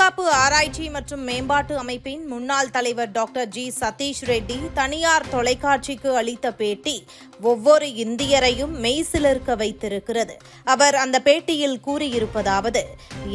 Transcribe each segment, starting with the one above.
பாதுகாப்பு ஆராய்ச்சி மற்றும் மேம்பாட்டு அமைப்பின் முன்னாள் தலைவர் டாக்டர் ஜி. சதீஷ் ரெட்டி தனியார் தொலைக்காட்சிக்கு அளித்த பேட்டி ஒவ்வொரு இந்தியரையும் மெய்சிலிருக்க வைத்திருக்கிறது. அவர் அந்த பேட்டியில் கூறியிருப்பதாவது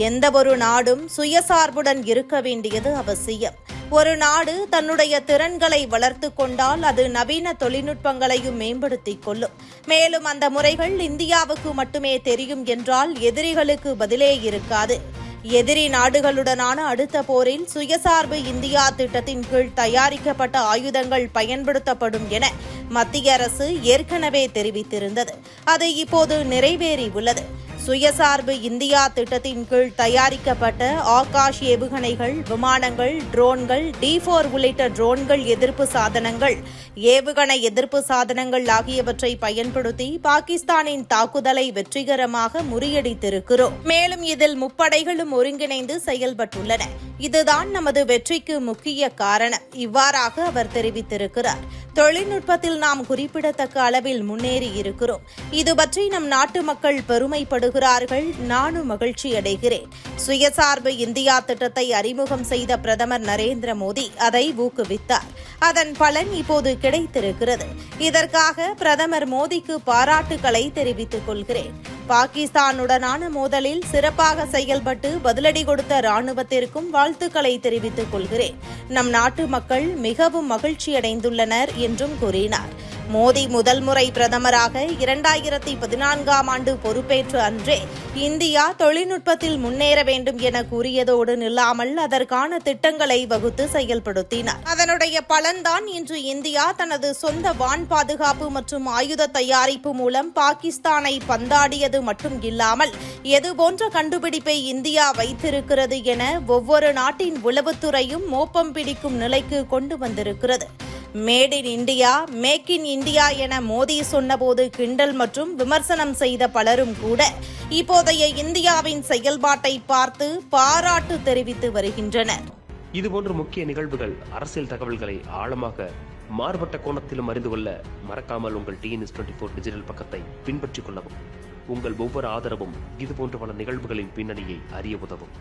எந்தவொரு நாடும் சுயசார்புடன் இருக்க வேண்டியது அவசியம். ஒரு நாடு தன்னுடைய திறன்களை வளர்த்து கொண்டால் அது நவீன தொழில்நுட்பங்களையும் மேம்படுத்திக் கொள்ளும். மேலும் அந்த முறைகள் இந்தியாவுக்கு மட்டுமே தெரியும் என்றால் எதிரிகளுக்கு பதிலே இருக்காது. எதிரி நாடுகளுடனான அடுத்த போரில் சுயசார்பு இந்தியா திட்டத்தின் கீழ் தயாரிக்கப்பட்ட ஆயுதங்கள் பயன்படுத்தப்படும் என மத்திய அரசு ஏற்கனவே தெரிவித்திருந்தது. அது இப்போது நிறைவேறியுள்ளது. சுயசார்பு இந்தியா திட்டத்தின் கீழ் தயாரிக்கப்பட்ட ஆகாஷ் ஏவுகணைகள் விமானங்கள் ட்ரோன்கள் டி போர் உள்ளிட்ட ட்ரோன்கள் எதிர்ப்பு சாதனங்கள் ஏவுகணை எதிர்ப்பு சாதனங்கள் ஆகியவற்றை பயன்படுத்தி பாகிஸ்தானின் தாக்குதலை வெற்றிகரமாக முறியடித்திருக்கிறோம். மேலும் இதில் முப்படைகளும் ஒருங்கிணைந்து செயல்பட்டுள்ளன. இதுதான் நமது வெற்றிக்கு முக்கிய காரணம். இவ்வாறாக அவர் தெரிவித்திருக்கிறார். தொழில்நுட்பத்தில் நாம் குறிப்பிடத்தக்க அளவில் முன்னேறி இருக்கிறோம். இது பற்றி நம் நாட்டு மக்கள் பெருமைப்படுகிறார்கள். நானும் மகிழ்ச்சி அடைகிறேன். சுயசார்பு இந்தியா திட்டத்தை அறிமுகம் செய்த பிரதமர் நரேந்திர மோடி அதை ஊக்குவித்தார். அதன் பலன் இப்போது கிடைத்திருக்கிறது. இதற்காக பிரதமர் மோடிக்கு பாராட்டுக்களை தெரிவித்துக் கொள்கிறேன். பாகிஸ்தானுடனான மோதலில் சிறப்பாக செயல்பட்டு பதிலடி கொடுத்த ராணுவத்திற்கும் வாழ்த்துக்களை தெரிவித்துக் கொள்கிறேன். நம் நாட்டு மக்கள் மிகவும் மகிழ்ச்சியடைந்துள்ளனர் என்றும் கூறினார். மோடி முதல் முறை பிரதமராக இரண்டாயிரத்தி பதினான்காம் ஆண்டு பொறுப்பேற்ற அன்றே இந்தியா தொழில்நுட்பத்தில் முன்னேற வேண்டும் என கூறியதோடு நில்லாமல் அதற்கான திட்டங்களை வகுத்து செயல்படுத்தினார். அதனுடைய பலன்தான் இன்று இந்தியா தனது சொந்த வான் பாதுகாப்பு மற்றும் ஆயுத தயாரிப்பு மூலம் பாகிஸ்தானை பந்தாடியது மட்டும் இல்லாமல் எது போன்ற கண்டுபிடிப்பை இந்தியா வைத்திருக்கிறது என ஒவ்வொரு நாட்டின் உளவுத்துறையும் மோப்பம் பிடிக்கும் நிலைக்கு கொண்டு வந்திருக்கிறது. Made in India make in India என மோடி சொன்னபோது கிண்டல் மற்றும் விமர்சனம் செய்த பலரும் கூட இப்போதைய இந்தியாவின் செயல்பாட்டை பார்த்து பாராட்டு தெரிவித்து வருகின்றனர். இதுபோன்ற முக்கிய நிகழ்வுகள் அரசியல் தகவல்களை ஆழமாக மாறுபட்ட கோணத்திலும் அறிந்து கொள்ள மறக்காமல் உங்கள் டிஎன்எஸ் டுவெண்ட்டி ஃபோர் டிஜிட்டல் பக்கத்தை பின்பற்றிக் கொள்ளவும். உங்கள் ஒவ்வொரு ஆதரவும் இதுபோன்ற பல நிகழ்வுகளின் பின்னணியை அறிய உதவும்.